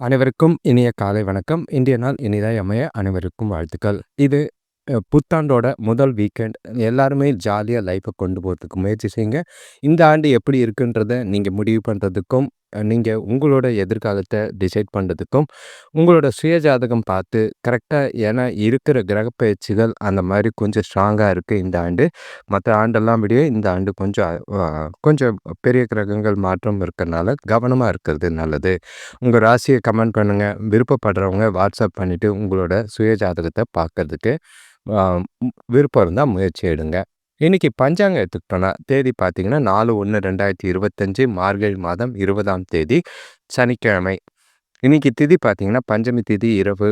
அனைவருக்கும் இனிய காலை வணக்கம். இந்திய நாள் இனிதாய் அமைய அனைவருக்கும் வாழ்த்துக்கள். இது புத்தாண்டோட முதல் வீக்கெண்ட் எல்லாருமே ஜாலியாக லைஃப்பை கொண்டு போகிறதுக்கு முயற்சி செய்யுங்க. இந்த ஆண்டு எப்படி இருக்குன்றத நீங்கள் முடிவு பண்ணுறதுக்கும் நீங்கள் உங்களோட எதிர்காலத்தை டிசைட் பண்ணுறதுக்கும் உங்களோட சுயஜாதகம் பார்த்து கரெக்டாக ஏன்னா இருக்கிற கிரகப்பயிற்சிகள் அந்த மாதிரி கொஞ்சம் ஸ்ட்ராங்காக இருக்குது இந்த ஆண்டு. மற்ற ஆண்டெல்லாம் விட இந்த ஆண்டு கொஞ்சம் கொஞ்சம் பெரிய கிரகங்கள் மாற்றம் இருக்கிறனால கவனமாக இருக்கிறது நல்லது. உங்கள் ராசியை கமெண்ட் பண்ணுங்கள் விருப்பப்படுறவங்க வாட்ஸ்அப் பண்ணிவிட்டு உங்களோட சுயஜாதகத்தை பார்க்கறதுக்கு விருப்பம் இருந்தால் முயற்சி எடுங்க. இன்னைக்கு பஞ்சாங்கம் எடுத்துக்கிட்டோன்னா தேதி பார்த்தீங்கன்னா நாலு ஒன்று ரெண்டாயிரத்தி இருபத்தஞ்சி மார்கழி மாதம் இருபதாம் தேதி சனிக்கிழமை. இன்னைக்கு திதி பார்த்திங்கன்னா பஞ்சமி திதி இரவு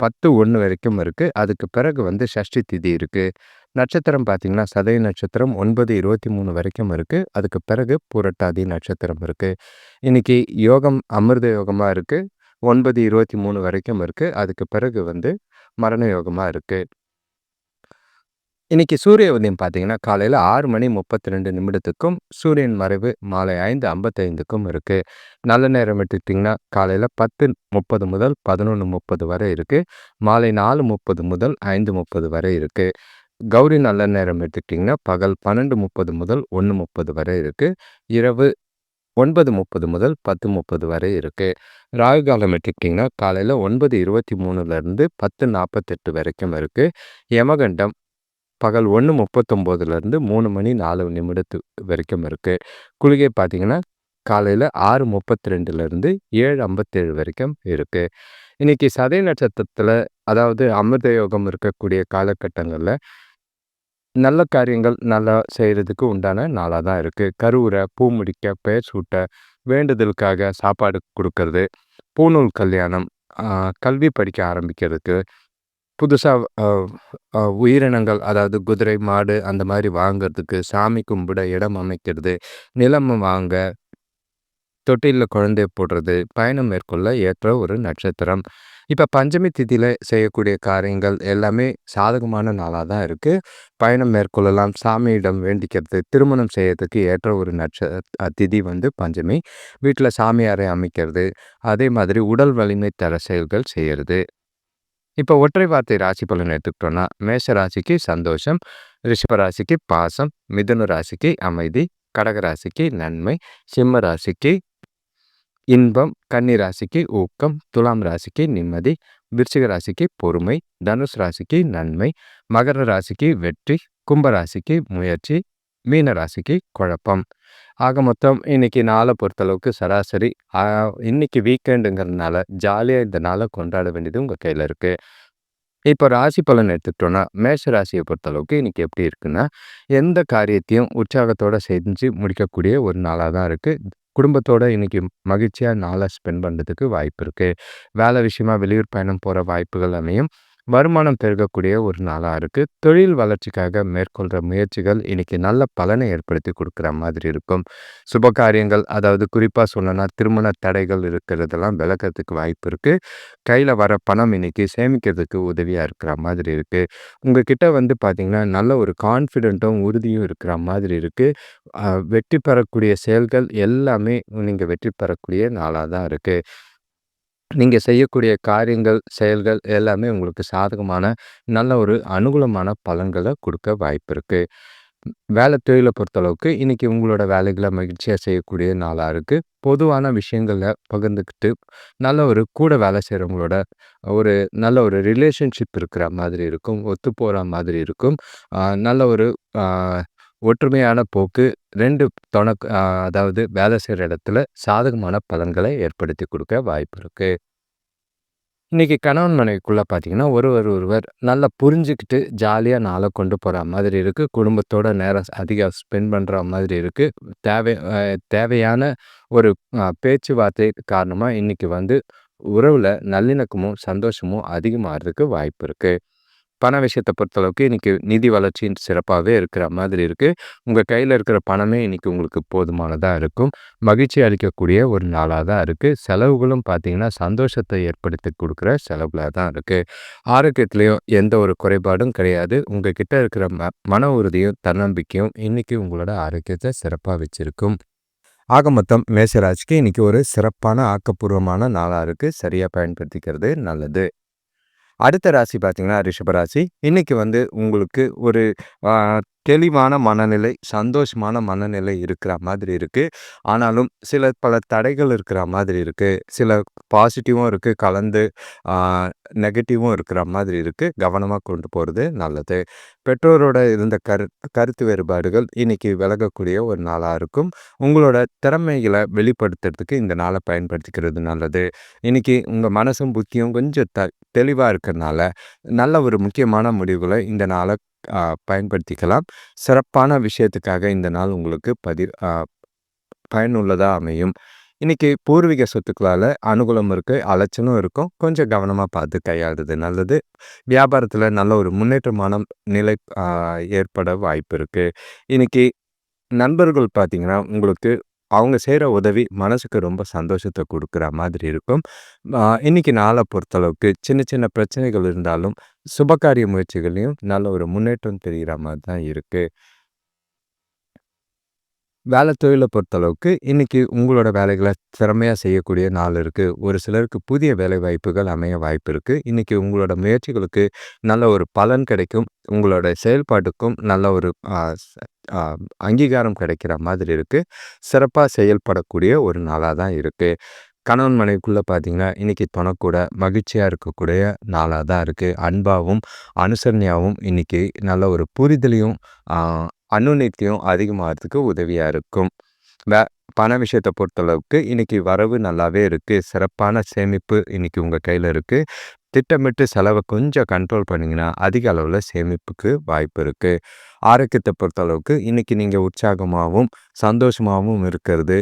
பத்து ஒன்று வரைக்கும் இருக்குது அதுக்கு பிறகு வந்து ஷஷ்டி திதி இருக்குது நட்சத்திரம் பார்த்திங்கன்னா சதய நட்சத்திரம் ஒன்பது இருபத்தி மூணு வரைக்கும் இருக்குது அதுக்கு பிறகு புரட்டாதி நட்சத்திரம் இருக்குது இன்றைக்கி யோகம் அமிர்த யோகமாக இருக்குது ஒன்பது இருபத்தி மூணு வரைக்கும் இருக்குது அதுக்கு பிறகு வந்து மரண யோகமாக இருக்குது இன்னைக்கு சூரிய உதயம் பார்த்தீங்கன்னா காலையில் ஆறு மணி முப்பத்தி ரெண்டு நிமிடத்துக்கும் சூரியன் மறைவு மாலை ஐந்து ஐம்பத்தைந்துக்கும் இருக்குது நல்ல நேரம் எடுத்துக்கிட்டிங்கன்னா காலையில் பத்து முப்பது முதல் பதினொன்று முப்பது வரை இருக்குது மாலை நாலு முப்பது முதல் ஐந்து முப்பது வரை இருக்குது கௌரி நல்ல நேரம் எடுத்துக்கிட்டிங்கன்னா பகல் பன்னெண்டு முப்பது முதல் ஒன்று முப்பது வரை இருக்குது இரவு ஒன்பது முப்பது முதல் பத்து முப்பது வரை இருக்குது ராகு காலம் எடுத்துக்கிட்டிங்கன்னா காலையில் ஒன்பது இருபத்தி மூணுலேருந்து பத்து நாற்பத்தெட்டு வரைக்கும் இருக்குது யமகண்டம் பகல் ஒன்று முப்பத்தொம்போதுலேருந்து மூணு மணி நாலு நிமிடத்து வரைக்கும் இருக்குது குளிகை பார்த்திங்கன்னா காலையில் ஆறு முப்பத்தி ரெண்டுலேருந்து ஏழு ஐம்பத்தேழு வரைக்கும் இருக்குது இன்றைக்கி சதய நட்சத்திரத்தில் அதாவது அமிர்த யோகம் இருக்கக்கூடிய காலகட்டங்களில் நல்ல காரியங்கள் நல்லா செய்கிறதுக்கு உண்டான நாளாக தான் இருக்குது கருவுரை பூ முடிக்க பெயர் சூட்ட வேண்டுதலுக்காக சாப்பாடு கொடுக்கறது பூநூல் கல்யாணம் கல்வி படிக்க ஆரம்பிக்கிறதுக்கு புதுசாக உயிரினங்கள் அதாவது குதிரை, மாடு அந்த மாதிரி வாங்குறதுக்கு, சாமி கும்பிட இடம் அமைக்கிறது, நிலம் வாங்க, தொட்டிலில் குழந்தைய போடுறது, பயணம் மேற்கொள்ள ஏற்ற ஒரு நட்சத்திரம். இப்போ பஞ்சமி திதியில் செய்யக்கூடிய காரியங்கள் எல்லாமே சாதகமான நாளாக தான் இருக்குது பயணம் மேற்கொள்ளலாம், சாமியிடம் வேண்டிக்கிறது, திருமணம் செய்யறதுக்கு ஏற்ற ஒரு நட்ச திதி வந்து பஞ்சமி. வீட்டில் சாமி அறை அமைக்கிறது, அதே மாதிரி உடல் வலிமை தர செயல்கள் செய்கிறது இப்போ ஒற்றை வார்த்தை ராசி பலன் எடுத்துக்கிட்டோம்னா மேஷ ராசிக்கு சந்தோஷம் ரிஷப ராசிக்கு பாசம் மிதுன ராசிக்கு அமைதி கடக ராசிக்கு நன்மை சிம்ம ராசிக்கு இன்பம் கன்னி ராசிக்கு ஊக்கம் துலாம் ராசிக்கு நிம்மதி விருச்சிக ராசிக்கு பொறுமை தனுஷ் ராசிக்கு நன்மை மகர ராசிக்கு வெற்றி கும்ப ராசிக்கு முயற்சி மீன ராசிக்கு குழப்பம். ஆக மொத்தம் இன்னைக்கு நாளை பொறுத்தளவுக்கு சராசரி இன்னைக்கு வீக்கெண்டுங்கிறதுனால ஜாலியாக இந்த நாளை கொண்டாட வேண்டியது உங்கள் கையில் இருக்குது இப்போ ராசி பலன் எடுத்துக்கிட்டோன்னா மேஷ ராசியை பொறுத்தளவுக்கு இன்றைக்கி எப்படி இருக்குன்னா எந்த காரியத்தையும் உற்சாகத்தோடு செஞ்சு முடிக்கக்கூடிய ஒரு நாளாக தான் இருக்குது குடும்பத்தோட இன்னைக்கு மகிழ்ச்சியாக நாளை ஸ்பெண்ட் பண்ணுறதுக்கு வாய்ப்பு இருக்குது வேலை விஷயமா வெளியூர் பயணம் போகிற வாய்ப்புகள் அமையும். வருமானம் பெருகக்கூடிய ஒரு நாளாக இருக்குது தொழில் வளர்ச்சிக்காக மேற்கொள்கிற முயற்சிகள் இன்றைக்கி நல்ல பலனை ஏற்படுத்தி கொடுக்குற மாதிரி இருக்கும். சுப காரியங்கள் அதாவது குறிப்பாக சொல்லணும்னா திருமண தடைகள் இருக்கிறதெல்லாம் விளக்கிறதுக்கு வாய்ப்பு இருக்குது கையில் வர பணம் இன்னைக்கு சேமிக்கிறதுக்கு உதவியாக இருக்கிற மாதிரி இருக்குது உங்ககிட்ட வந்து பார்த்திங்கன்னா நல்ல ஒரு கான்ஃபிடென்ட்டும் உறுதியும் இருக்கிற மாதிரி இருக்குது வெற்றி பெறக்கூடிய செயல்கள் எல்லாமே நீங்கள் வெற்றி பெறக்கூடிய நாளாக தான் இருக்குது நீங்கள் செய்யக்கூடிய காரியங்கள், செயல்கள் எல்லாமே உங்களுக்கு சாதகமான, நல்ல ஒரு அனுகூலமான பலன்களை கொடுக்க வாய்ப்பு இருக்கு. வேலை தொழிலை பொறுத்தளவுக்கு இன்னைக்கு உங்களோட வேலைகளை மகிழ்ச்சியாக செய்யக்கூடிய நாளாக இருக்குது பொதுவான விஷயங்கள பகிர்ந்துக்கிட்டு, நல்ல ஒரு கூட வேலை செய்கிறவங்களோட ஒரு நல்ல ஒரு ரிலேஷன்ஷிப் இருக்கிற மாதிரி இருக்கும். ஒத்து போகிற மாதிரி இருக்கும். நல்ல ஒரு ஒற்றுமையான போக்கு ரெண்டு தொணக் அதாவது வேலை செய்கிற இடத்துல சாதகமான பலன்களை ஏற்படுத்தி கொடுக்க வாய்ப்பு இருக்குது இன்றைக்கி கணவன் மனைவிக்குள்ளே பார்த்தீங்கன்னா ஒருவர் ஒருவர் நல்லா புரிஞ்சுக்கிட்டு ஜாலியாக நாளை கொண்டு போகிற மாதிரி இருக்குது குடும்பத்தோட நேரம் அதிகம் ஸ்பெண்ட் பண்ணுற மாதிரி இருக்குது தேவை தேவையான ஒரு பேச்சுவார்த்தை காரணமாக இன்றைக்கி வந்து உறவில் நல்லிணக்கமும் சந்தோஷமும் அதிகமாகிறதுக்கு வாய்ப்பு இருக்குது பண விஷயத்தை பொறுத்தளவுக்கு இன்றைக்கி நிதி வளர்ச்சி சிறப்பாகவே இருக்கிற மாதிரி இருக்குது உங்கள் கையில் இருக்கிற பணமே இன்றைக்கி உங்களுக்கு போதுமானதாக இருக்கும். மகிழ்ச்சி அளிக்கக்கூடிய ஒரு நாளாக தான் இருக்குது செலவுகளும் பார்த்திங்கன்னா சந்தோஷத்தை ஏற்படுத்தி கொடுக்குற செலவுகளாக தான் இருக்குது ஆரோக்கியத்துலேயும் எந்த ஒரு குறைபாடும் கிடையாது. உங்கள் கிட்ட இருக்கிற ம மன உறுதியும் தன்னம்பிக்கையும் இன்றைக்கி உங்களோட ஆரோக்கியத்தை சிறப்பாக வச்சுருக்கும். ஆக மொத்தம் மேசராஜ்க்கு இன்னைக்கு ஒரு சிறப்பான ஆக்கப்பூர்வமான நாளாக இருக்குது சரியாக பயன்படுத்திக்கிறது நல்லது. அடுத்த ராசி பார்த்தீங்கன்னா ரிஷபராசி இன்னைக்கு வந்து உங்களுக்கு ஒரு தெளிவான மனநிலை சந்தோஷமான மனநிலை இருக்கிற மாதிரி இருக்குது ஆனாலும் சில பல தடைகள் இருக்கிற மாதிரி இருக்குது சில பாசிட்டிவும் இருக்குது கலந்து நெகட்டிவும் இருக்கிற மாதிரி இருக்குது கவனமாக கொண்டு போகிறது நல்லது. பெற்றோரோட இருந்த கரு கருத்து வேறுபாடுகள் இன்றைக்கி விலகக்கூடிய ஒரு நாளாக இருக்கும். உங்களோட திறமைகளை வெளிப்படுத்துறதுக்கு இந்த நாளை பயன்படுத்திக்கிறது நல்லது. இன்றைக்கி உங்கள் மனசும் புத்தியும் கொஞ்சம் த தெளிவாக இருக்கிறதுனால நல்ல ஒரு முக்கியமான முடிவுகளை இந்த நாளை பயன்படுத்திக்கலாம். சிறப்பான விஷயத்துக்காக இந்த நாள் உங்களுக்கு பதி பயனுள்ளதாக அமையும். இன்றைக்கி பூர்வீக சொத்துக்களால் அனுகூலம் இருக்குது அலைச்சலும் இருக்கும். கொஞ்சம் கவனமாக பார்த்து கையாளுறது நல்லது. வியாபாரத்தில் நல்ல ஒரு முன்னேற்றமான நிலை ஏற்பட வாய்ப்பு இருக்குது இன்றைக்கி நண்பர்கள் பார்த்திங்கன்னா உங்களுக்கு அவங்க செய்கிற உதவி மனசுக்கு ரொம்ப சந்தோஷத்தை கொடுக்குற மாதிரி இருக்கும். இன்றைக்கி நாளை பொறுத்தளவுக்கு சின்ன சின்ன பிரச்சனைகள் இருந்தாலும் சுபகாரிய முயற்சிகளையும் நல்ல ஒரு முன்னேற்றம் தெரிகிற மாதிரி தான் இருக்குது வேலை தொழிலை பொறுத்தளவுக்கு இன்றைக்கி உங்களோட வேலைகளை திறமையாக செய்யக்கூடிய நாள் இருக்குது ஒரு சிலருக்கு புதிய வேலை வாய்ப்புகள் அமைய வாய்ப்பு இருக்குது இன்றைக்கி உங்களோட முயற்சிகளுக்கு நல்ல ஒரு பலன் கிடைக்கும். உங்களோட செயல்பாட்டுக்கும் நல்ல ஒரு அங்கீகாரம் கிடைக்கிற மாதிரி இருக்குது சிறப்பாக செயல்படக்கூடிய ஒரு நாளாக தான் இருக்குது கணவன் மனைவிக்குள்ளே பார்த்தீங்கன்னா இன்றைக்கி துணக்கூட மகிழ்ச்சியாக இருக்கக்கூடிய நாளாக தான் இருக்குது அன்பாகவும் அனுசரணையாகவும் இன்றைக்கி நல்ல ஒரு புரிதலையும் அனுநித்தியம் அதிகமாகிறதுக்கு உதவியாக இருக்கும். வே பண விஷயத்தை பொறுத்தளவுக்கு இன்றைக்கி வரவு நல்லாவே இருக்குது சிறப்பான சேமிப்பு இன்றைக்கி உங்கள் கையில் இருக்குது திட்டமிட்டு செலவை கொஞ்சம் கண்ட்ரோல் பண்ணிங்கன்னா அதிக அளவில் சேமிப்புக்கு வாய்ப்பு இருக்குது ஆரோக்கியத்தை பொறுத்தளவுக்கு இன்றைக்கி நீங்கள் உற்சாகமாகவும் சந்தோஷமாகவும் இருக்கிறது.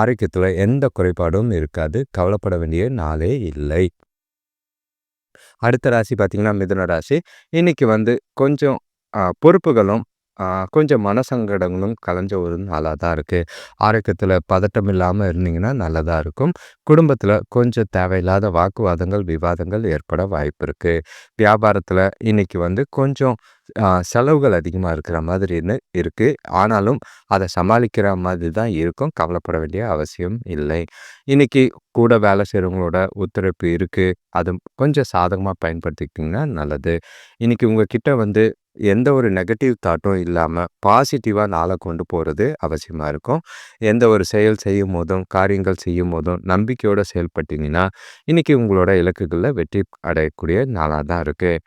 ஆரோக்கியத்தில் எந்த குறைபாடும் இருக்காது. கவலைப்பட வேண்டிய நாளே இல்லை. அடுத்த ராசி பார்த்திங்கன்னா மிதுன ராசி. இன்றைக்கி வந்து கொஞ்சம் பொறுப்புகளும் கொஞ்சம் மனசங்கடங்களும் கலைஞ்ச ஒரு நாளாக தான் இருக்குது ஆரோக்கியத்தில் பதட்டம் இல்லாமல் இருந்தீங்கன்னா நல்லதாக இருக்கும். குடும்பத்தில் கொஞ்சம் தேவையில்லாத வாக்குவாதங்கள் விவாதங்கள் ஏற்பட வாய்ப்பு இருக்குது வியாபாரத்தில் இன்றைக்கி வந்து கொஞ்சம் செலவுகள் அதிகமாக இருக்கிற மாதிரின்னு இருக்குது ஆனாலும் அதை சமாளிக்கிற மாதிரி தான் இருக்கும். கவலைப்பட வேண்டிய அவசியம் இல்லை. இன்றைக்கி கூட வேலை செய்கிறவங்களோட ஒத்துழைப்பு இருக்குது அது கொஞ்சம் சாதகமாக பயன்படுத்திக்கிட்டிங்கன்னா நல்லது. இன்றைக்கி உங்கள் கிட்டே வந்து எந்த ஒரு நெகட்டிவ் தாட்டும் இல்லாமல் பாசிட்டிவாக நாளை கொண்டு போகிறது அவசியமாக இருக்கும். எந்த ஒரு செயல் செய்யும் போதும் காரியங்கள் செய்யும் போதும் நம்பிக்கையோடு செயல்பட்டீங்கன்னா இன்றைக்கி உங்களோட இலக்குகளில் வெற்றி அடையக்கூடிய நாளாக தான் இருக்குது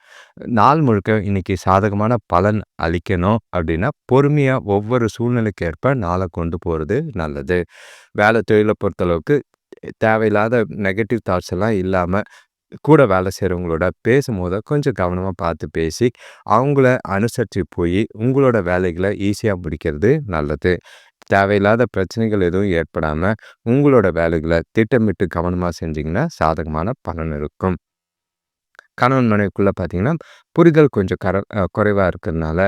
நாள் முழுக்க இன்றைக்கி சாதகமான பலன் அளிக்கணும் அப்படின்னா பொறுமையாக ஒவ்வொரு சூழ்நிலைக்கு ஏற்ப நாளை கொண்டு போகிறது நல்லது. வேலை தொழிலை பொறுத்தளவுக்கு தேவையில்லாத நெகட்டிவ் தாட்ஸ் எல்லாம் இல்லாமல் கூட வேலை செய்கிறவங்களோட பேசும்போது கொஞ்சம் கவனமாக பார்த்து பேசி அவங்கள அனுசரித்து போய் உங்களோட வேலைகளை ஈஸியாக முடிக்கிறது நல்லது. தேவையில்லாத பிரச்சனைகள் எதுவும் ஏற்படாமல் உங்களோட வேலைகளை திட்டமிட்டு கவனமாக செஞ்சிங்கன்னா சாதகமான பலன் இருக்கும். கணவன் மனைவிக்குள்ளே பார்த்தீங்கன்னா புரிதல் கொஞ்சம் கர குறைவாக இருக்கிறதுனால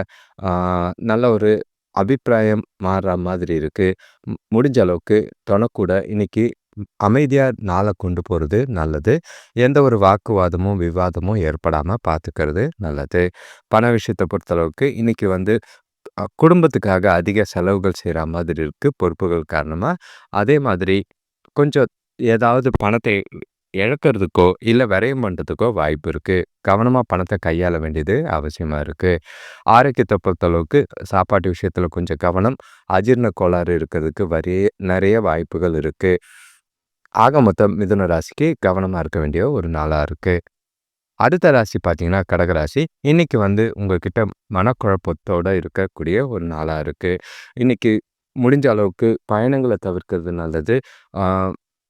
நல்ல ஒரு அபிப்பிராயம் மாறுற மாதிரி இருக்குது முடிஞ்ச அளவுக்கு தொணக்கூட இன்றைக்கி அமைதியாக நாளை கொண்டு போகிறது நல்லது. எந்த ஒரு வாக்குவாதமும் விவாதமும் ஏற்படாமல் பார்த்துக்கிறது நல்லது. பண விஷயத்தை பொறுத்தளவுக்கு இன்றைக்கி வந்து குடும்பத்துக்காக அதிக செலவுகள் செய்கிற மாதிரி இருக்குது பொறுப்புகள் காரணமாக அதே மாதிரி கொஞ்சம் ஏதாவது பணத்தை இழக்கிறதுக்கோ இல்லை விரயம் பண்ணுறதுக்கோ வாய்ப்பு இருக்குது கவனமாக பணத்தை கையாள வேண்டியது அவசியமாக இருக்குது ஆரோக்கியத்தை பொறுத்தளவுக்கு சாப்பாட்டு விஷயத்தில் கொஞ்சம் கவனம். அஜீர்ண கோளாறு இருக்கிறதுக்கு வரிய நிறைய வாய்ப்புகள் இருக்குது ஆக மொத்தம் மிதுன ராசிக்கு கவனமாக இருக்க வேண்டிய ஒரு நாளாக இருக்குது அடுத்த ராசி பார்த்தீங்கன்னா கடகராசி இன்னைக்கு வந்து உங்ககிட்ட மனக்குழப்பத்தோடு இருக்கக்கூடிய ஒரு நாளாக இருக்குது இன்னைக்கு முடிஞ்ச அளவுக்கு பயணங்களை தவிர்க்கிறது நல்லது.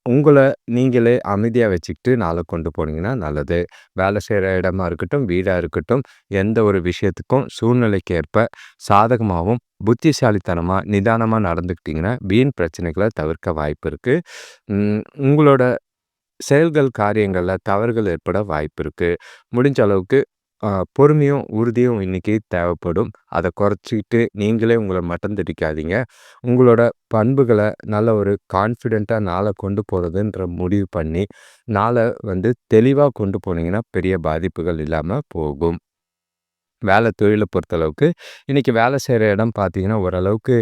உங்களை நீங்களே அமைதியாக வச்சுக்கிட்டு நாளை கொண்டு போனீங்கன்னா நல்லது. வேலை செய்கிற இடமா இருக்கட்டும் வீடாக இருக்கட்டும் எந்த ஒரு விஷயத்துக்கும் சூழ்நிலைக்கு ஏற்ப சாதகமாகவும் புத்திசாலித்தனமாக நிதானமாக நடந்துக்கிட்டிங்கன்னா வீண் பிரச்சனைகளை தவிர்க்க வாய்ப்பு இருக்குது உங்களோட செயல்கள் காரியங்களில் தவறுகள் ஏற்பட வாய்ப்பு இருக்குது முடிஞ்ச அளவுக்கு பொறுமையும் உறுதியும் இன்றைக்கி தேவைப்படும். அதை குறைச்சிக்கிட்டு நீங்களே உங்களை மட்டம் திடிக்காதீங்க உங்களோட பண்புகளை நல்ல ஒரு கான்ஃபிடெண்ட்டாக நாளை கொண்டு போகிறதுன்ற முடிவு பண்ணி நாளை வந்து தெளிவாக கொண்டு போனீங்கன்னா பெரிய பாதிப்புகள் இல்லாமல் போகும். வேலை தொழிலை பொறுத்தளவுக்கு இன்றைக்கி வேலை செய்கிற இடம் பார்த்தீங்கன்னா ஓரளவுக்கு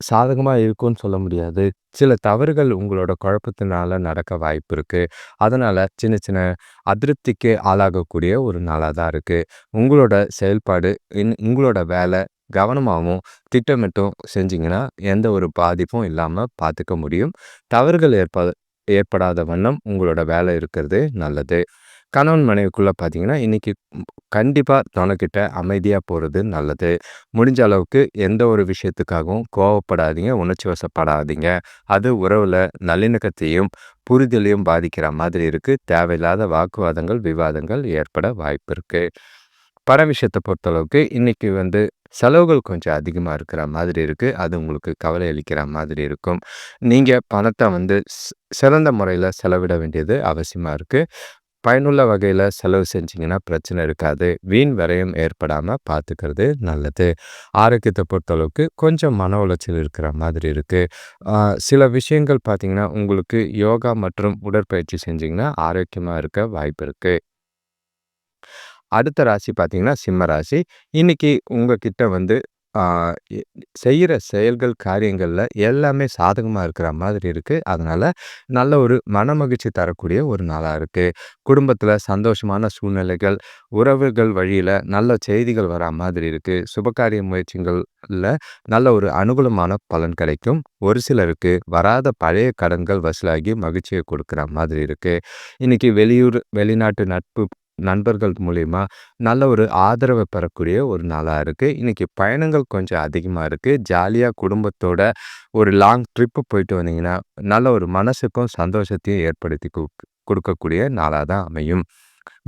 சாதகமாக இருக்கும்னு சொல்ல முடியாது. சில தவறுகள் உங்களோட குழப்பத்தினால நடக்க வாய்ப்பு இருக்குது அதனால் சின்ன சின்ன அதிருப்திக்கு ஆளாகக்கூடிய ஒரு நாளாக தான் இருக்குது உங்களோட செயல்பாடு இன் உங்களோட வேலை கவனமாகவும் திட்டமிட்டும் செஞ்சிங்கன்னா எந்த ஒரு பாதிப்பும் இல்லாமல் பார்த்துக்க முடியும். தவறுகள் ஏற்ப ஏற்படாத வண்ணம் உங்களோட வேலை இருக்கிறது நல்லது. கணவன் மனைவிக்குள்ளே பார்த்தீங்கன்னா, இன்றைக்கி கண்டிப்பாக தனக்கிட்ட அமைதியாக போகிறது நல்லது. முடிஞ்ச அளவுக்கு எந்த ஒரு விஷயத்துக்காகவும் கோவப்படாதீங்க, உணர்ச்சி வசப்படாதீங்க. அது உறவில் நல்லிணக்கத்தையும், புரிதலையும் பாதிக்கிற மாதிரி இருக்குது தேவையில்லாத வாக்குவாதங்கள், விவாதங்கள் ஏற்பட வாய்ப்பு இருக்குது பண விஷயத்தை பொறுத்தளவுக்கு இன்றைக்கி வந்து செலவுகள் கொஞ்சம் அதிகமாக இருக்கிற மாதிரி இருக்குது அது உங்களுக்கு கவலை அளிக்கிற மாதிரி இருக்கும். நீங்கள் பணத்தை வந்து சிறந்த முறையில் செலவிட வேண்டியது அவசியமாக இருக்குது பயனுள்ள வகையில் செலவு செஞ்சிங்கன்னா பிரச்சனை இருக்காது. வீண் விரயம் ஏற்படாமல் பார்த்துக்கிறது நல்லது. ஆரோக்கியத்தை பொறுத்தளவுக்கு கொஞ்சம் மன உளைச்சல் இருக்கிற மாதிரி இருக்குது சில விஷயங்கள் பார்த்தீங்கன்னா, உங்களுக்கு யோகா மற்றும் உடற்பயிற்சி செஞ்சிங்கன்னா ஆரோக்கியமாக இருக்க வாய்ப்பு இருக்குது அடுத்த ராசி பார்த்தீங்கன்னா, சிம்ம ராசி. இன்னைக்கு உங்ககிட்ட வந்து செய்கிற செயல்கள், காரியங்களில் எல்லாமே சாதகமாக இருக்கிற மாதிரி இருக்குது அதனால் நல்ல ஒரு மனமகிழ்ச்சி தரக்கூடிய ஒரு நாளாக இருக்குது குடும்பத்தில் சந்தோஷமான சூழ்நிலைகள், உறவுகள் வழியில் நல்ல செய்திகள் வரா மாதிரி இருக்குது சுபகாரிய முயற்சிகள்ல நல்ல ஒரு அனுகூலமான பலன் கிடைக்கும். ஒரு சிலருக்கு வராத பழைய கடன்கள் வசூலாகி மகிழ்ச்சியை கொடுக்குற மாதிரி இருக்குது இன்றைக்கி வெளியூர், வெளிநாட்டு நட்பு நண்பர்கள் மூலிமா நல்ல ஒரு ஆதரவை பெறக்கூடிய ஒரு நாளாக இருக்குது இன்னைக்கு பயணங்கள் கொஞ்சம் அதிகமாக இருக்குது ஜாலியாக குடும்பத்தோட ஒரு லாங் ட்ரிப்பு போயிட்டு வந்தீங்கன்னா, நல்ல ஒரு மனசுக்கும் சந்தோஷத்தையும் ஏற்படுத்தி கொடுக்கக்கூடிய நாளாக தான் அமையும்.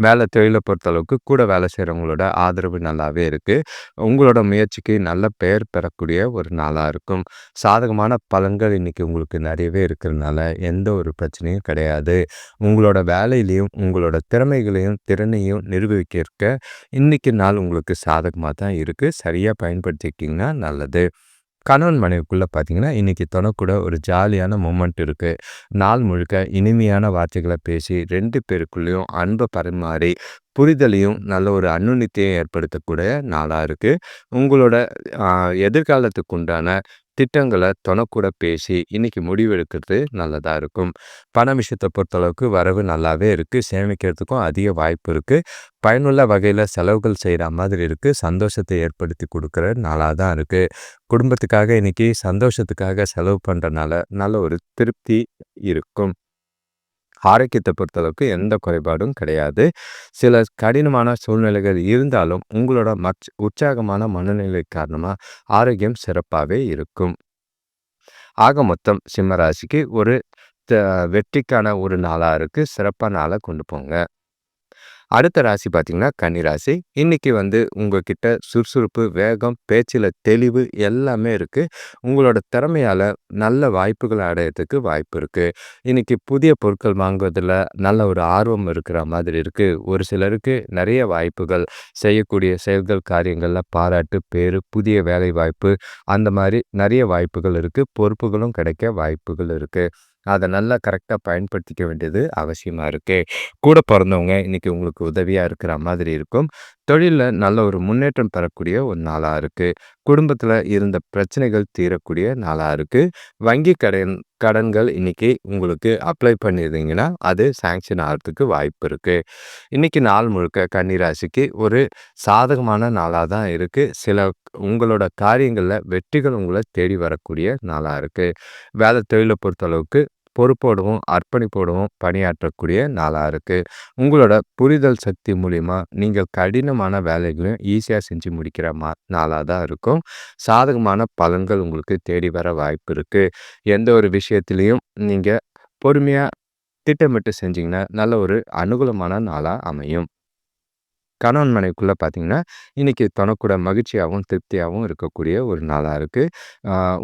வேலை தொழிலை பொறுத்தளவுக்கு கூட வேலை செய்கிறவங்களோட ஆதரவு நல்லாவே இருக்குது உங்களோட முயற்சிக்கு நல்ல பெயர் பெறக்கூடிய ஒரு நாளாக இருக்கும். சாதகமான பலன்கள் இன்னைக்கு உங்களுக்கு நிறையவே இருக்கிறனால, எந்த ஒரு பிரச்சனையும் கிடையாது. உங்களோட வேலையிலையும் உங்களோட திறமைகளையும், திறனையும் நிரூபிக்கிறக்க இன்னைக்கு நாள் உங்களுக்கு சாதகமாக தான் இருக்குது சரியாக பயன்படுத்திக்கிங்கன்னா நல்லது. கணவன் மனைவிக்குள்ளே பார்த்தீங்கன்னா, இன்னைக்கு தொணக்கூட ஒரு ஜாலியான மூமெண்ட் இருக்குது நாள் முழுக்க இனிமையான வார்த்தைகளை பேசி ரெண்டு பேருக்குள்ளேயும் அன்பை பரிமாறி, புரிதலையும் நல்ல ஒரு அந்யுன்யத்தையும் ஏற்படுத்தக்கூடிய நாளாக இருக்குது உங்களோட எதிர்காலத்துக்கு உண்டான திட்டங்களை தொணக்கூட பேசி இன்னைக்கு முடிவெடுக்கிறது நல்லதாக இருக்கும். பண விஷயத்தை பொறுத்தளவுக்கு வரவு நல்லாவே இருக்குது சேமிக்கிறதுக்கும் அதிக வாய்ப்பு இருக்குது பயனுள்ள வகையில் செலவுகள் செய்கிற மாதிரி இருக்குது சந்தோஷத்தை ஏற்படுத்தி கொடுக்குற நாளாக தான் இருக்குது குடும்பத்துக்காக இன்னைக்கு சந்தோஷத்துக்காக செலவு பண்ணுறனால நல்ல ஒரு திருப்தி இருக்கும். ஆரோக்கியத்தை பொறுத்தளவுக்கு எந்த குறைபாடும் கிடையாது. சில கடினமான சூழ்நிலைகள் இருந்தாலும், உங்களோட மச் உற்சாகமான மனநிலை காரணமாக ஆரோக்கியம் சிறப்பாகவே இருக்கும். ஆக மொத்தம் சிம்மராசிக்கு ஒரு த வெற்றிக்கான ஒரு நாளாக இருக்குது சிறப்பான நாளாக கொண்டு போங்க. அடுத்த ராசி பார்த்தீங்கன்னா, கன்னி ராசி. இன்னைக்கு வந்து உங்ககிட்ட சுறுசுறுப்பு, வேகம், பேச்சில் தெளிவு எல்லாமே இருக்குது உங்களோட திறமையால நல்ல வாய்ப்புகளை அடையறதுக்கு வாய்ப்பு இருக்குது இன்னைக்கு புதிய பொருட்கள் வாங்குவதில் நல்ல ஒரு ஆர்வம் இருக்கிற மாதிரி இருக்குது ஒரு சிலருக்கு நிறைய வாய்ப்புகள், செய்யக்கூடிய செயல்கள், காரியங்களில் பாராட்டு, பேர் புதிய வேலைவாய்ப்பு அந்த மாதிரி நிறைய வாய்ப்புகள் இருக்குது பொறுப்புகளும் கிடைக்க வாய்ப்புகள் இருக்குது அதை நல்லா கரெக்டாக பயன்படுத்திக்க வேண்டியது அவசியமாக இருக்குது கூட பிறந்தவங்க இன்னைக்கு உங்களுக்கு உதவியாக இருக்கிற மாதிரி இருக்கும். தொழிலில் நல்ல ஒரு முன்னேற்றம் பெறக்கூடிய ஒரு நாளாக இருக்குது குடும்பத்தில் இருந்த பிரச்சனைகள் தீரக்கூடிய நாளாக இருக்குது வங்கி கடன் கடன்கள் இன்னைக்கு உங்களுக்கு அப்ளை பண்ணியிருந்தீங்கன்னா, அது சேங்ஷன் ஆகிறதுக்கு வாய்ப்பு இருக்குது இன்றைக்கி நாள் முழுக்க கன்னிராசிக்கு ஒரு சாதகமான நாளாக தான் இருக்குது சில உங்களோட காரியங்களில் வெற்றிகள் உங்களை தேடி வரக்கூடிய நாளாக இருக்குது வேலை தொழிலை பொறுத்தளவுக்கு பொறுப்போடவும், அர்ப்பணிப்போடவும் பணியாற்றக்கூடிய நாளாக இருக்குது உங்களோட புரிதல் சக்தி மூலிமா நீங்கள் கடினமான வேலைகளையும் ஈஸியாக செஞ்சு முடிக்கிற மா நாளாக தான் இருக்கும். சாதகமான பலன்கள் உங்களுக்கு தேடி வர வாய்ப்பு இருக்குது எந்த ஒரு விஷயத்திலயும் நீங்கள் பொறுமையாக திட்டமிட்டு செஞ்சிங்கன்னா நல்ல ஒரு அனுகூலமான நாளாக அமையும். கணவன் மனைவிக்குள்ளே பார்த்தீங்கன்னா, இன்றைக்கி தனக்கூட மகிழ்ச்சியாகவும் திருப்தியாகவும் இருக்கக்கூடிய ஒரு நாளாக இருக்குது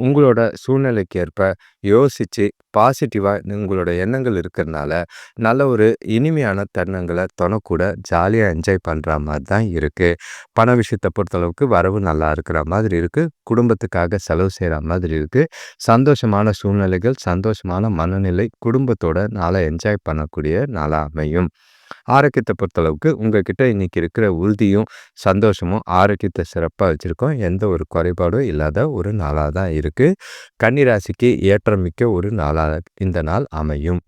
உங்களோட சூழ்நிலைக்கு ஏற்ப யோசித்து பாசிட்டிவாக உங்களோட எண்ணங்கள் இருக்கிறதுனால நல்ல ஒரு இனிமையான தருணங்களை தொணக்கூட ஜாலியாக என்ஜாய் பண்ணுற மாதிரி தான் இருக்குது பண விஷயத்தை பொறுத்தளவுக்கு வரவு நல்லா இருக்கிற மாதிரி இருக்குது குடும்பத்துக்காக செலவு செய்கிற மாதிரி இருக்குது சந்தோஷமான சூழ்நிலைகள் சந்தோஷமான மனநிலை குடும்பத்தோட நாளை என்ஜாய் பண்ணக்கூடிய நாளாக அமையும். ஆரோக்கியத்தை பொறுத்தளவுக்கு உங்ககிட்ட இன்னைக்கு இருக்கிற உறுதியும் சந்தோஷமும் ஆரோக்கியத்தை சிறப்பாக வச்சுருக்கோம். எந்த ஒரு குறைபாடும் இல்லாத ஒரு நாளாக தான் இருக்குது கன்னிராசிக்கு ஏற்றமிக்க ஒரு நாளாக இந்த நாள் அமையும்.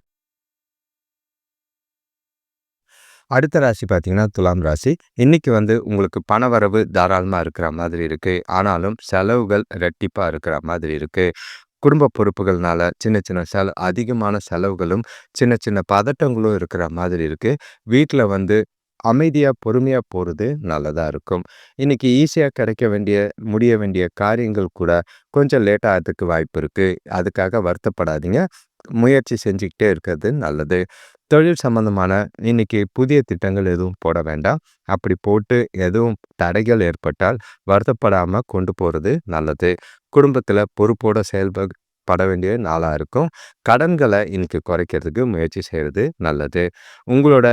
அடுத்த ராசி பார்த்தீங்கன்னா துலாம் ராசி. இன்னைக்கு வந்து உங்களுக்கு பணவரவு தாராளமாக இருக்கிற மாதிரி இருக்குது ஆனாலும் செலவுகள் ரெட்டிப்பாக இருக்கிற மாதிரி இருக்குது குடும்ப பொறுப்புகள்னால சின்ன சின்ன செல அதிகமான செலவுகளும் சின்ன சின்ன பதட்டங்களும் இருக்கிற மாதிரி இருக்குது வீட்டில் வந்து அமைதியாக பொறுமையாக போகிறது நல்லதாக இருக்கும். இன்றைக்கி ஈஸியாக கிடைக்க வேண்டிய முடிய வேண்டிய காரியங்கள் கூட கொஞ்சம் லேட்டாக ஆகிறதுக்கு வாய்ப்பு இருக்குது அதுக்காக வருத்தப்படாதீங்க. முயற்சி செஞ்சுக்கிட்டே இருக்கிறது நல்லது. தொழில் சம்பந்தமான இன்னைக்கு புதிய திட்டங்கள் எதுவும் போட வேண்டாம். அப்படி போட்டு எதுவும் தடைகள் ஏற்பட்டால் வருத்தப்படாமல் கொண்டு போகிறது நல்லது. குடும்பத்தில் பொறுப்போட செயல்பட வேண்டிய நாளாக இருக்கும். கடன்களை இன்னைக்கு குறைக்கிறதுக்கு முயற்சி செய்கிறது நல்லது. உங்களோட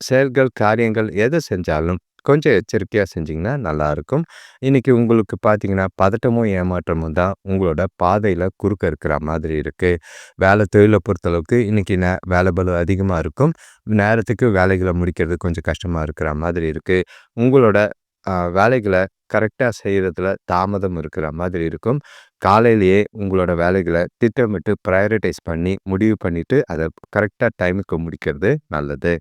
செயல்கள் காரியங்கள் எதை செஞ்சாலும் கொஞ்சம் எச்சரிக்கையாக செஞ்சிங்கன்னா நல்லாயிருக்கும். இன்றைக்கி உங்களுக்கு பார்த்தீங்கன்னா பதட்டமும் ஏமாற்றமும் தான் உங்களோட பாதையில் குறுக்க இருக்கிற மாதிரி இருக்குது வேலை தொழிலை பொறுத்தளவுக்கு இன்றைக்கி நே வேலை பலு அதிகமாக இருக்கும். நேரத்துக்கு வேலைகளை முடிக்கிறது கொஞ்சம் கஷ்டமாக இருக்கிற மாதிரி இருக்குது உங்களோட வேலைகளை கரெக்டாக செய்கிறதுல தாமதம் இருக்கிற மாதிரி இருக்கும். காலையிலேயே உங்களோட வேலைகளை திட்டமிட்டு ப்ரையாரிட்டைஸ் பண்ணி முடிவு பண்ணிவிட்டு அதை கரெக்டாக டைமுக்கு முடிக்கிறது நல்லது.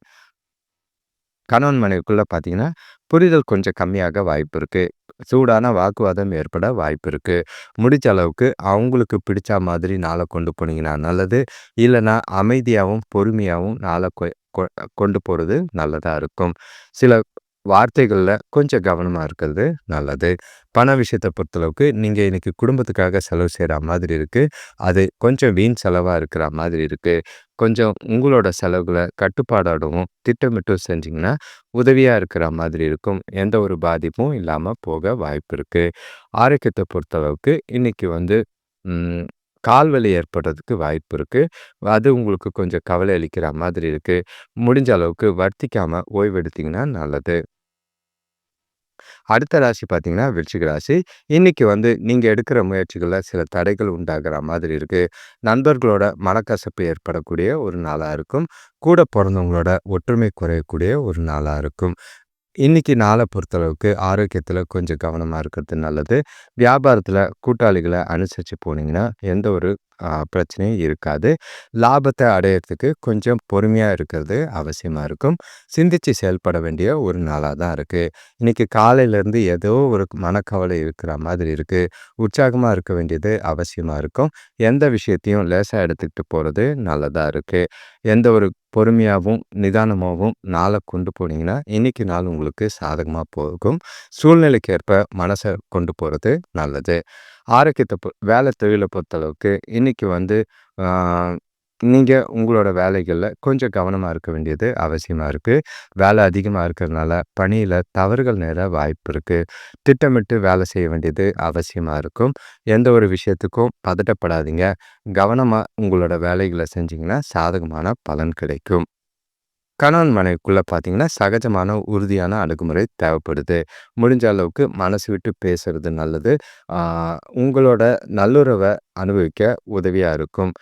கணவன் மனைவிக்குள்ளே பார்த்தீங்கன்னா புரிதல் கொஞ்சம் கம்மியாக வாய்ப்பு இருக்குது சூடான வாக்குவாதம் ஏற்பட வாய்ப்பு இருக்குது முடிச்ச அளவுக்கு அவங்களுக்கு பிடிச்ச மாதிரி நாளை கொண்டு போனீங்கன்னா நல்லது. இல்லைன்னா அமைதியாகவும் பொறுமையாகவும் நாளை கொண்டு போகிறது நல்லதாக இருக்கும். சில வார்த்தைகளில் கொஞ்சம் கவனமாக இருக்கிறது நல்லது. பண விஷயத்தை பொறுத்தளவுக்கு நீங்கள் இன்றைக்கி குடும்பத்துக்காக செலவு செய்கிற மாதிரி இருக்குது அது கொஞ்சம் வீண் செலவாக இருக்கிற மாதிரி இருக்குது கொஞ்சம் உங்களோட செலவுகளை கட்டுப்பாடாடவும் திட்டமிட்டும் செஞ்சிங்கன்னா உதவியாக இருக்கிற மாதிரி இருக்கும். எந்த ஒரு பாதிப்பும் இல்லாமல் போக வாய்ப்பு இருக்குது ஆரோக்கியத்தை பொறுத்தளவுக்கு இன்றைக்கி வந்து கால்வலி ஏற்படுறதுக்கு வாய்ப்பு இருக்குது அது உங்களுக்கு கொஞ்சம் கவலை அளிக்கிற மாதிரி இருக்குது முடிஞ்ச அளவுக்கு வர்த்திக்காமல் ஓய்வெடுத்திங்கன்னா நல்லது. அடுத்த ராசி பார்த்தீங்கன்னா விருச்சிக ராசி. இன்னைக்கு வந்து நீங்கள் எடுக்கிற முயற்சிகளில் சில தடைகள் உண்டாகிற மாதிரி இருக்குது நண்பர்களோட மனக்கசப்பு ஏற்படக்கூடிய ஒரு நாளாக இருக்கும். கூட பிறந்தவங்களோட ஒற்றுமை குறையக்கூடிய ஒரு நாளாக இருக்கும். இன்னைக்கு நாளை பொறுத்தளவுக்கு ஆரோக்கியத்தில் கொஞ்சம் கவனமாக இருக்கிறது நல்லது. வியாபாரத்தில் கூட்டாளிகளை அனுசரித்து போனீங்கன்னா எந்த ஒரு பிரச்சனையும் இருக்காது. லாபத்தை அடையிறதுக்கு கொஞ்சம் பொறுமையாக இருக்கிறது அவசியமாக இருக்கும். சிந்தித்து செயல்பட வேண்டிய ஒரு நாளாக தான் இருக்குது இன்றைக்கி காலையிலேருந்து ஏதோ ஒரு மனக்கவலை இருக்கிற மாதிரி இருக்குது உற்சாகமாக இருக்க வேண்டியது அவசியமாக இருக்கும். எந்த விஷயத்தையும் லேசாக எடுத்துக்கிட்டு போகிறது நல்லதாக இருக்குது எந்த ஒரு பொறுமையாகவும் நிதானமாகவும் நாளை கொண்டு போனீங்கன்னா இன்றைக்கி நாள் உங்களுக்கு சாதகமாக போகும். சூழ்நிலைக்கு ஏற்ப மனசை கொண்டு போகிறது நல்லது. ஆரோக்கியத்தை பொ வேலை தொழிலை பொறுத்தளவுக்கு இன்றைக்கி வந்து நீங்கள் உங்களோட வேலைகளில் கொஞ்சம் கவனமாக இருக்க வேண்டியது அவசியமாக இருக்குது வேலை அதிகமாக இருக்கிறதுனால பணியில் தவறுகள் நேர வாய்ப்பு இருக்குது திட்டமிட்டு வேலை செய்ய வேண்டியது அவசியமாக இருக்கும். எந்த ஒரு விஷயத்துக்கும் பதட்டப்படாதீங்க. கவனமாக உங்களோட வேலைகளை செஞ்சிங்கன்னா சாதகமான பலன் கிடைக்கும். கணவன் மனைவிக்குள்ளே பார்த்தீங்கன்னா சகஜமான உறுதியான அணுகுமுறை தேவைப்படுது. முடிஞ்ச அளவுக்கு மனசு விட்டு பேசுறது நல்லது. உங்களோட நல்லுறவை அனுபவிக்க உதவியாக இருக்கும்.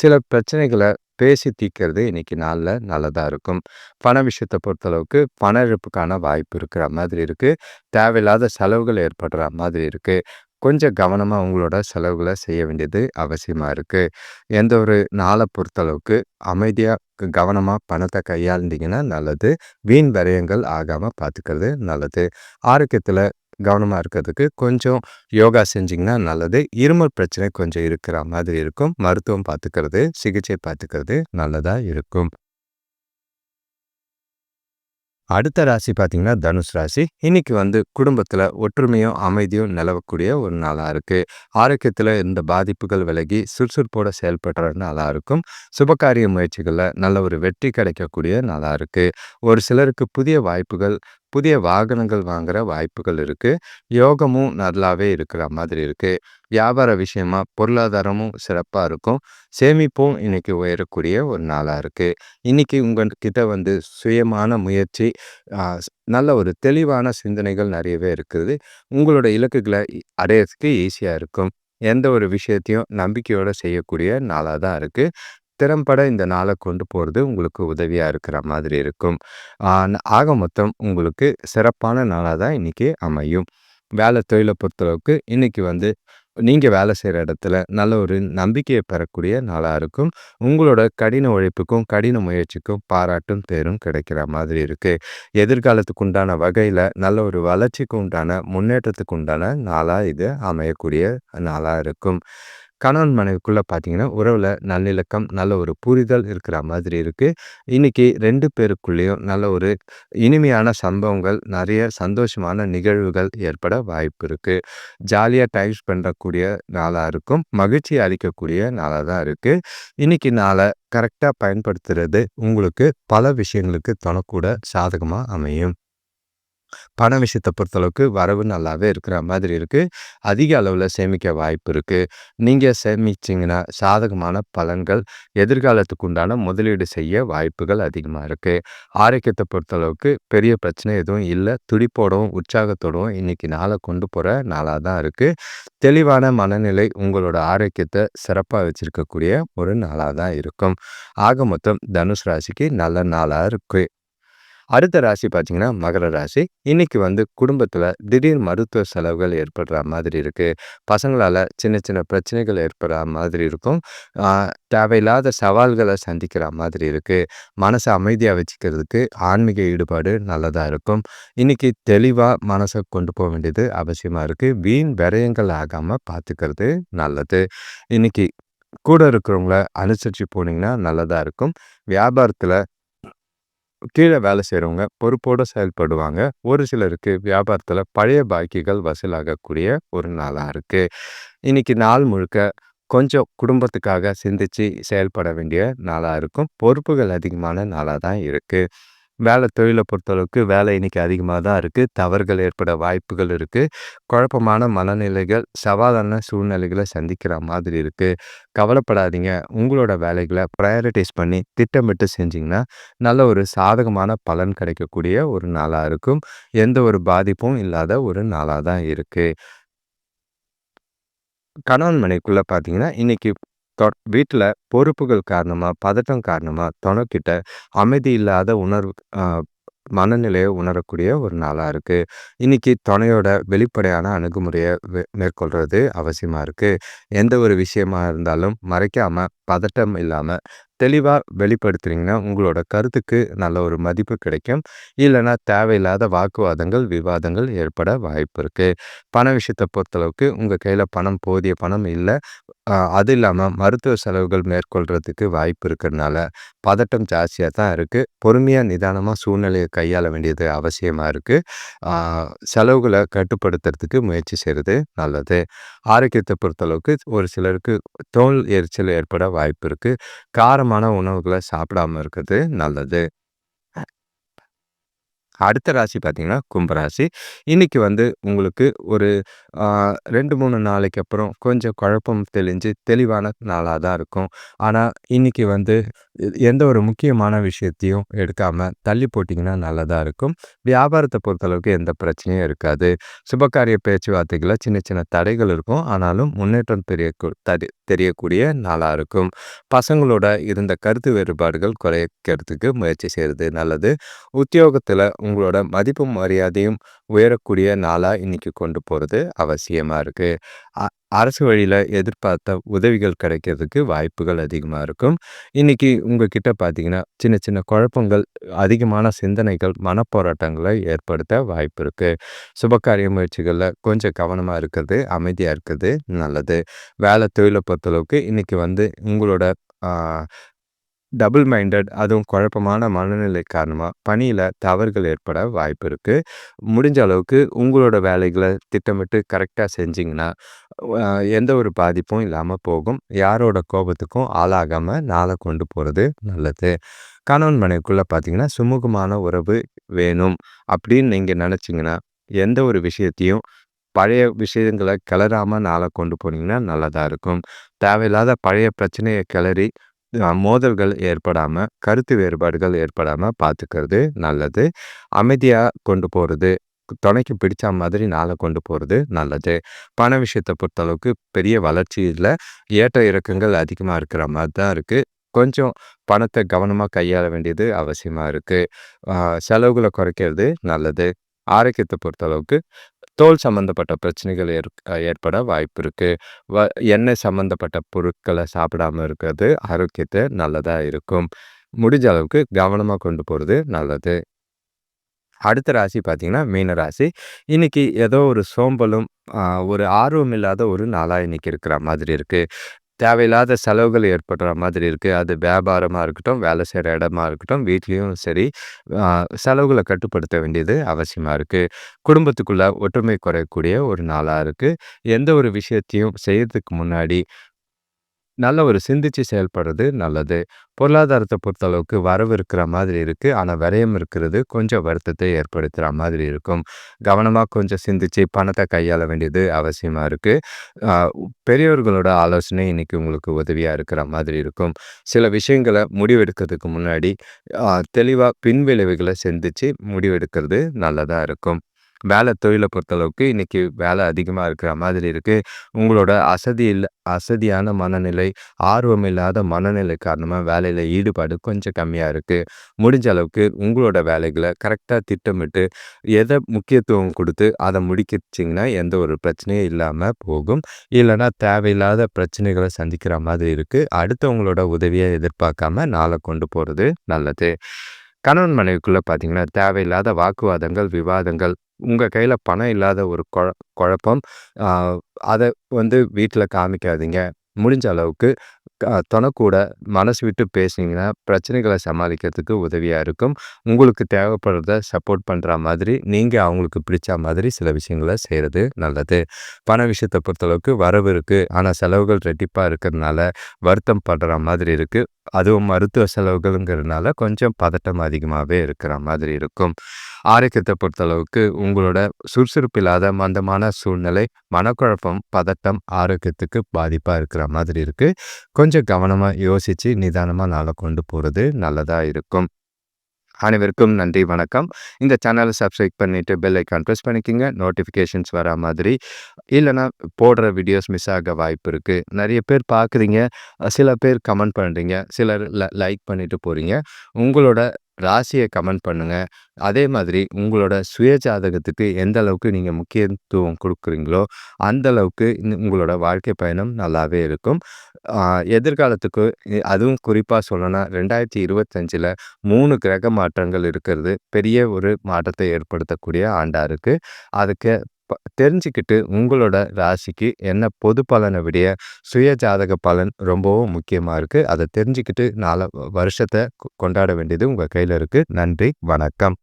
சில பிரச்சனைகளை பேசி தீர்க்கிறது இன்னைக்கு நாளில் நல்லதாக இருக்கும். பண விஷயத்தை பொறுத்தளவுக்கு பண இழப்புக்கான வாய்ப்பு இருக்கிற மாதிரி இருக்குது தேவையில்லாத செலவுகள் ஏற்படுற மாதிரி இருக்குது கொஞ்சம் கவனமாக உங்களோட செலவுகளை செய்ய வேண்டியது அவசியமாக இருக்குது எந்த ஒரு நாளை பொறுத்தளவுக்கு அமைதியாக கவனமாக பணத்தை கையாண்டிங்கன்னா நல்லது. வீண் விரயங்கள் ஆகாமல் பார்த்துக்கிறது நல்லது. ஆரோக்கியத்தில் கவனமாக இருக்கிறதுக்கு கொஞ்சம் யோகா செஞ்சிங்கன்னா நல்லது. இருமல் பிரச்சனை கொஞ்சம் இருக்கிற மாதிரி இருக்கும். மருத்துவம் பார்த்துக்கிறது சிகிச்சை பார்த்துக்கிறது நல்லதாக இருக்கும். அடுத்த ராசி பார்த்தீங்கன்னா தனுஷ் ராசி. இன்னைக்கு வந்து குடும்பத்தில் ஒற்றுமையும் அமைதியும் நிலவக்கூடிய ஒரு நாளாக இருக்குது ஆரோக்கியத்தில் இந்த பாதிப்புகள் விலகி சுறுசுறுப்போட செயல்படுற நாளாக இருக்கும். சுபகாரிய முயற்சிகளில் நல்ல ஒரு வெற்றி கிடைக்கக்கூடிய நாளாக இருக்குது ஒரு சிலருக்கு புதிய வாய்ப்புகள் புதிய வாகனங்கள் வாங்குற வாய்ப்புகள் இருக்குது யோகமும் நல்லாவே இருக்கிற மாதிரி இருக்குது வியாபார விஷயமா பொருளாதாரமும் சிறப்பாக இருக்கும். சேமிப்பும் இன்னைக்கு உயரக்கூடிய ஒரு நாளாக இருக்குது இன்னைக்கு உங்கள்கிட்ட வந்து சுயமான முயற்சி, நல்ல ஒரு தெளிவான சிந்தனைகள் நிறையவே இருக்குது. உங்களோட இலக்குகளை அடையறதுக்கு ஈஸியாக இருக்கும். எந்த ஒரு விஷயத்தையும் நம்பிக்கையோடு செய்யக்கூடிய நாளாக தான் இருக்குது திறம்பட இந்த நாளை கொண்டு போகிறது உங்களுக்கு உதவியாக இருக்கிற மாதிரி இருக்கும். ஆக மொத்தம் உங்களுக்கு சிறப்பான நாளாக தான் இன்றைக்கி அமையும். வேலை தொழிலை பொறுத்தளவுக்கு இன்னைக்கு வந்து நீங்கள் வேலை செய்கிற இடத்துல நல்ல ஒரு நம்பிக்கையை பெறக்கூடிய நாளாக இருக்கும். உங்களோட கடின உழைப்புக்கும், கடின முயற்சிக்கும் பாராட்டும், பேரும் கிடைக்கிற மாதிரி இருக்குது எதிர்காலத்துக்கு உண்டான வகையில் நல்ல ஒரு வளர்ச்சிக்கு உண்டான, முன்னேற்றத்துக்கு உண்டான நாளாக இது அமையக்கூடிய நாளாக இருக்கும். கணவன் மனைவிக்குள்ள பார்த்தீங்கன்னா, உறவுல நல்லிணக்கம், நல்ல ஒரு புரிதல் இருக்கிற மாதிரி இருக்கு. இன்னைக்கு ரெண்டு பேருக்குள்ளேயும் நல்ல ஒரு இனிமையான சம்பவங்கள், நிறைய சந்தோஷமான நிகழ்வுகள் ஏற்பட வாய்ப்பு இருக்கு. ஜாலியா டைம் ஸ்பெண்ட் பண்ணக்கூடிய நாளா இருக்கும். மகிழ்ச்சி அளிக்கக்கூடிய நாளா தான் இருக்கு. இன்னைக்கு நாளை கரெக்டாக பயன்படுத்துறது உங்களுக்கு பல விஷயங்களுக்கு தொணக்கூட சாதகமாக அமையும். பண விஷயத்தை பொறுத்தளவுக்கு வரவு நல்லாவே இருக்கிற மாதிரி இருக்குது அதிக அளவில் சேமிக்க வாய்ப்பு இருக்குது நீங்கள் சேமிச்சிங்கன்னா சாதகமான பலன்கள், எதிர்காலத்துக்கு உண்டான முதலீடு செய்ய வாய்ப்புகள் அதிகமாக இருக்குது ஆரோக்கியத்தை பொறுத்தளவுக்கு பெரிய பிரச்சனை எதுவும் இல்லை. துடிப்போடவும், உற்சாகத்தோடவும் இன்னைக்கு நாளை கொண்டு போகிற நாளாக தான் இருக்குது தெளிவான மனநிலை உங்களோட ஆரோக்கியத்தை சிறப்பாக வச்சுருக்கக்கூடிய ஒரு நாளாக தான் இருக்கும். ஆக மொத்தம் தனுஷ் ராசிக்கு நல்ல நாளாக இருக்குது அடுத்த ராசி பார்த்தீங்கன்னா, மகர ராசி. இன்னைக்கு வந்து குடும்பத்தில் திடீர் மருத்துவ செலவுகள் ஏற்படுற மாதிரி இருக்குது பசங்களால் சின்ன சின்ன பிரச்சனைகள் ஏற்படுற மாதிரி இருக்கும். தேவையில்லாத சவால்களை சந்திக்கிற மாதிரி இருக்குது மனசை அமைதியாக வச்சுக்கிறதுக்கு ஆன்மீக ஈடுபாடு நல்லதாக இருக்கும். இன்னைக்கு தெளிவாக மனசை கொண்டு போக வேண்டியது அவசியமாக இருக்குது வீண் விரயங்கள் ஆகாமல் பார்த்துக்கிறது நல்லது. இன்னைக்கு கூட இருக்கிறவங்கள அனுசரித்து போனீங்கன்னா நல்லதாக இருக்கும். வியாபாரத்தில் கீழே வேலை செய்கிறவங்க பொறுப்போடு செயல்படுவாங்க. ஒரு சிலருக்கு வியாபாரத்தில் பழைய பாக்கிகள் வசூலாகக்கூடிய ஒரு நாளாக இருக்குது இன்றைக்கி நாள் முழுக்க கொஞ்சம் குடும்பத்துக்காக சிந்திச்சு செயல்பட வேண்டிய நாளாக இருக்கும். பொறுப்புகள் அதிகமான நாளாக தான் இருக்குது வேலை தொழிலை பொறுத்தளவுக்கு வேலை இன்னைக்கு அதிகமாக தான் இருக்குது தவறுகள் ஏற்பட வாய்ப்புகள் இருக்குது குழப்பமான மனநிலைகள், சவாலான சூழ்நிலைகளை சந்திக்கிற மாதிரி இருக்குது கவலைப்படாதீங்க. உங்களோட வேலைகளை ப்ரையாரிட்டைஸ் பண்ணி திட்டமிட்டு செஞ்சிங்கன்னா நல்ல ஒரு சாதகமான பலன் கிடைக்கக்கூடிய ஒரு நாளாக இருக்கும். எந்த ஒரு பாதிப்பும் இல்லாத ஒரு நாளாக தான் இருக்குது கணவன் மனைக்குள்ளே பார்த்தீங்கன்னா, இன்றைக்கி வீட்டில் பொறுப்புகள் காரணமாக பதட்டம் காரணமாக தொணைக்கிட்ட அமைதி இல்லாத உணர்வு மனநிலையை உணரக்கூடிய ஒரு நாளாக இருக்குது இன்னைக்கு துணையோட வெளிப்படையான அணுகுமுறையை மேற்கொள்கிறது அவசியமாக இருக்குது எந்த ஒரு விஷயமா இருந்தாலும் மறைக்காமல் பதட்டம் இல்லாமல் தெளிவாக வெளிப்படுத்துறீங்கன்னா உங்களோட கருத்துக்கு நல்ல ஒரு மதிப்பு கிடைக்கும். இல்லைன்னா தேவையில்லாத வாக்குவாதங்கள், விவாதங்கள் ஏற்பட வாய்ப்பு இருக்குது பண விஷயத்தை பொறுத்தளவுக்கு உங்கள் கையில் பணம் போதிய பணம் இல்லை. அது இல்லாமல் மருத்துவ செலவுகள் மேற்கொள்கிறதுக்கு வாய்ப்பு இருக்கிறனால, பதட்டம் ஜாஸ்தியாக தான் இருக்குது பொறுமையாக நிதானமாக சூழ்நிலையை கையாள வேண்டியது அவசியமாக இருக்குது செலவுகளை கட்டுப்படுத்துறதுக்கு முயற்சி செய்கிறது நல்லது. ஆரோக்கியத்தை பொறுத்தளவுக்கு ஒரு சிலருக்கு தோல் எரிச்சல் ஏற்பட வாய்ப்பு இருக்குது காரமான உணவுகளை சாப்பிடாம இருக்கிறது நல்லது. அடுத்த ராசி பார்த்தீங்கன்னா, கும்பராசி. இன்னைக்கு வந்து உங்களுக்கு ஒரு ரெண்டு மூணு நாளைக்கு அப்புறம் கொஞ்சம் குழப்பம் தெளிஞ்சு தெளிவான நாளாக தான் இருக்கும். ஆனால் இன்னைக்கு வந்து எந்த ஒரு முக்கியமான விஷயத்தையும் எடுக்காமல் தள்ளி போட்டிங்கன்னா நல்லதாக இருக்கும். வியாபாரத்தை பொறுத்தளவுக்கு எந்த பிரச்சனையும் இருக்காது. சுபகாரிய பேச்சுவார்த்தைகளை சின்ன சின்ன தடைகள் இருக்கும். ஆனாலும் முன்னேற்றம் தெரிய தெரியக்கூடிய நாளாக இருக்கும். பசங்களோட இருந்த கருத்து வேறுபாடுகள் குறைக்கிறதுக்கு முயற்சி செய்கிறது நல்லது. உத்தியோகத்தில் உங்களோட மதிப்பும், மரியாதையும் உயரக்கூடிய நாளாக இன்றைக்கி கொண்டு போகிறது அவசியமாக இருக்குது அ அரசு வழியில் எதிர்பார்த்த உதவிகள் கிடைக்கிறதுக்கு வாய்ப்புகள் அதிகமாக இருக்கும். இன்னைக்கு உங்ககிட்ட பார்த்தீங்கன்னா, சின்ன சின்ன குழப்பங்கள், அதிகமான சிந்தனைகள், மனப்போராட்டங்களை ஏற்படுத்த வாய்ப்பு இருக்குது சுபகாரிய முயற்சிகளில் கொஞ்சம் கவனமாக இருக்கிறது, அமைதியாக இருக்கிறது நல்லது. வேலை தொழிலை பொறுத்தளவுக்கு இன்றைக்கி வந்து உங்களோட டபுள் மைண்டட் அதுவும் குழப்பமான மனநிலை காரணமாக பணியில் தவறுகள் ஏற்பட வாய்ப்பு இருக்குது முடிஞ்ச அளவுக்கு உங்களோட வேலைகளை திட்டமிட்டு கரெக்டாக செஞ்சிங்கன்னா எந்த ஒரு பாதிப்பும் இல்லாமல் போகும். யாரோட கோபத்துக்கும் ஆளாகாமல் நாளை கொண்டு போகிறது நல்லது. கணவன் மனைவிக்குள்ளே பார்த்தீங்கன்னா, சுமூகமான உறவு வேணும் அப்படின்னு நீங்கள் நினச்சிங்கன்னா எந்த ஒரு விஷயத்தையும் பழைய விஷயங்களை கிளறாமல் நாளை கொண்டு போனீங்கன்னா நல்லதாக இருக்கும் தேவையில்லாத பழைய பிரச்சனையை கிளறி மோதல்கள் ஏற்படாமல் கருத்து வேறுபாடுகள் ஏற்படாமல் பார்த்துக்கிறது நல்லது. அமைதியாக கொண்டு போகிறது துணைக்கு பிடிச்ச மாதிரி நாளை கொண்டு போகிறது நல்லது. பண விஷயத்தை பொறுத்தளவுக்கு பெரிய வளர்ச்சி இல்லை. ஏற்ற இறக்கங்கள் அதிகமாக இருக்கிற மாதிரி தான் இருக்குது கொஞ்சம் பணத்தை கவனமாக கையாள வேண்டியது அவசியமாக இருக்குது செலவுகளை குறைக்கிறது நல்லது. ஆரோக்கியத்தை பொறுத்தளவுக்கு தோல் சம்மந்தப்பட்ட பிரச்சனைகள் ஏற் ஏற்பட வாய்ப்பு இருக்குது வ எண்ணெய் சம்மந்தப்பட்ட பொருட்களை சாப்பிடாமல் இருக்கிறது ஆரோக்கியத்தை நல்லதாக இருக்கும். முடிஞ்ச அளவுக்கு கவனமாக கொண்டு போகிறது நல்லது. அடுத்த ராசி பார்த்தீங்கன்னா மீன ராசி. இன்றைக்கி ஏதோ ஒரு சோம்பலும் ஒரு ஆர்வம் இல்லாத ஒரு நாளாக இன்றைக்கி இருக்கிற மாதிரி இருக்குது தேவையில்லாத செலவுகள் ஏற்படுற மாதிரி இருக்குது அது வியாபாரமாக இருக்கட்டும் வேலை செய்கிற இடமா இருக்கட்டும் வீட்லேயும் சரி செலவுகளை கட்டுப்படுத்த வேண்டியது அவசியமாக இருக்குது குடும்பத்துக்குள்ளே ஒற்றுமை குறையக்கூடிய ஒரு நாளாக இருக்குது எந்த ஒரு விஷயத்தையும் செய்கிறதுக்கு முன்னாடி நல்ல ஒரு சிந்திச்சு செயல்படுறது நல்லது. பொருளாதாரத்தை பொறுத்தளவுக்கு வரவு இருக்கிற மாதிரி இருக்குது ஆனால் விரயம் இருக்கிறது கொஞ்சம் வருத்தத்தை ஏற்படுத்துகிற மாதிரி இருக்கும். கவனமாக கொஞ்சம் சிந்திச்சு பணத்தை கையாள வேண்டியது அவசியமாக இருக்குது பெரியவர்களோட ஆலோசனை இன்னைக்கு உங்களுக்கு உதவியாக இருக்கிற மாதிரி இருக்கும். சில விஷயங்களை முடிவெடுக்கிறதுக்கு முன்னாடி தெளிவாக பின்விளைவுகளை சிந்திச்சு முடிவெடுக்கிறது நல்லதாக இருக்கும். வேலை தொழிலை பொறுத்தளவுக்கு இன்றைக்கி வேலை அதிகமாக இருக்கிற மாதிரி இருக்குது உங்களோட அசதி இல்லை அசதியான மனநிலை ஆர்வம் இல்லாத மனநிலை காரணமாக வேலையில் ஈடுபாடு கொஞ்சம் கம்மியாக இருக்குது முடிஞ்ச அளவுக்கு உங்களோட வேலைகளை கரெக்டாக திட்டமிட்டு எதை முக்கியத்துவம் கொடுத்து அதை முடிக்கிச்சிங்கன்னா எந்த ஒரு பிரச்சனையும் இல்லாமல் போகும். இல்லைனா தேவையில்லாத பிரச்சனைகளை சந்திக்கிற மாதிரி இருக்குது அடுத்தவங்களோட உதவியை எதிர்பார்க்காம நாளை கொண்டு போகிறது நல்லது. கணவன் மனைவிக்குள்ளே பார்த்தீங்கன்னா தேவையில்லாத வாக்குவாதங்கள் விவாதங்கள் உங்கள் கையில் பணம் இல்லாத ஒரு கொழ குழப்பம் அதை வந்து வீட்டில் காமிக்காதீங்க. முடிஞ்ச அளவுக்கு தனக்கூட மனசு விட்டு பேசினீங்கன்னா பிரச்சனைகளை சமாளிக்கிறதுக்கு உதவியாக இருக்கும். உங்களுக்கு தேவைப்படுறத சப்போர்ட் பண்ணுற மாதிரி நீங்கள் அவங்களுக்கு பிடிச்ச மாதிரி சில விஷயங்களை செய்கிறது நல்லது. பண விஷயத்தை பொறுத்தளவுக்கு வரவு இருக்குது ஆனால் செலவுகள் ரெட்டிப்பாக இருக்கிறதுனால வருத்தம் படுற மாதிரி இருக்குது அதுவும் மருத்துவ செலவுகள்ங்கிறதுனால கொஞ்சம் பதட்டம் அதிகமாகவே இருக்கிற மாதிரி இருக்கும். ஆரோக்கியத்தை பொறுத்தளவுக்கு உங்களோட சுறுசுறுப்பு இல்லாத மந்தமான சூழ்நிலை மனக்குழப்பம் பதட்டம் ஆரோக்கியத்துக்கு பாதிப்பாக இருக்கிற மாதிரி இருக்குது கொஞ்சம் கவனமாக யோசித்து நிதானமாக நாளை கொண்டு போகிறது நல்லதாக இருக்கும். அனைவருக்கும் நன்றி வணக்கம். இந்த சேனலை சப்ஸ்கிரைப் பண்ணிவிட்டு பெல் ஐக்கான் ப்ரெஸ் பண்ணிக்கோங்க. நோட்டிஃபிகேஷன்ஸ் வர மாதிரி. இல்லைனா போடுற வீடியோஸ் மிஸ் ஆக வாய்ப்பு இருக்குது நிறைய பேர் பார்க்குறீங்க. சில பேர் கமெண்ட் பண்ணுறீங்க சிலர் லைக் பண்ணிவிட்டு போகிறீங்க உங்களோட ராசியை கமெண்ட் பண்ணுங்கள் அதே மாதிரி உங்களோட சுய ஜாதகத்துக்கு எந்த அளவுக்கு நீங்கள் முக்கியத்துவம் கொடுக்குறீங்களோ அந்த அளவுக்கு உங்களோட வாழ்க்கை பயணம் நல்லாவே இருக்கும். எதிர்காலத்துக்கு அதுவும் குறிப்பாக சொல்லணும்னா ரெண்டாயிரத்தி இருபத்தஞ்சில் மூணு கிரக மாற்றங்கள் இருக்கிறது. பெரிய ஒரு மாற்றத்தை ஏற்படுத்தக்கூடிய ஆண்டாக இருக்குது அதுக்கு தெரிஞ்சுக்கிட்டு உங்களோட ராசிக்கு என்ன பொது பலனை விட சுய ஜாதக பலன் ரொம்பவும் முக்கியமாக இருக்குது அதை தெரிஞ்சுக்கிட்டு நாலு வருஷத்தை கொண்டாட வேண்டியது உங்கள் கையில் இருக்குது நன்றி வணக்கம்.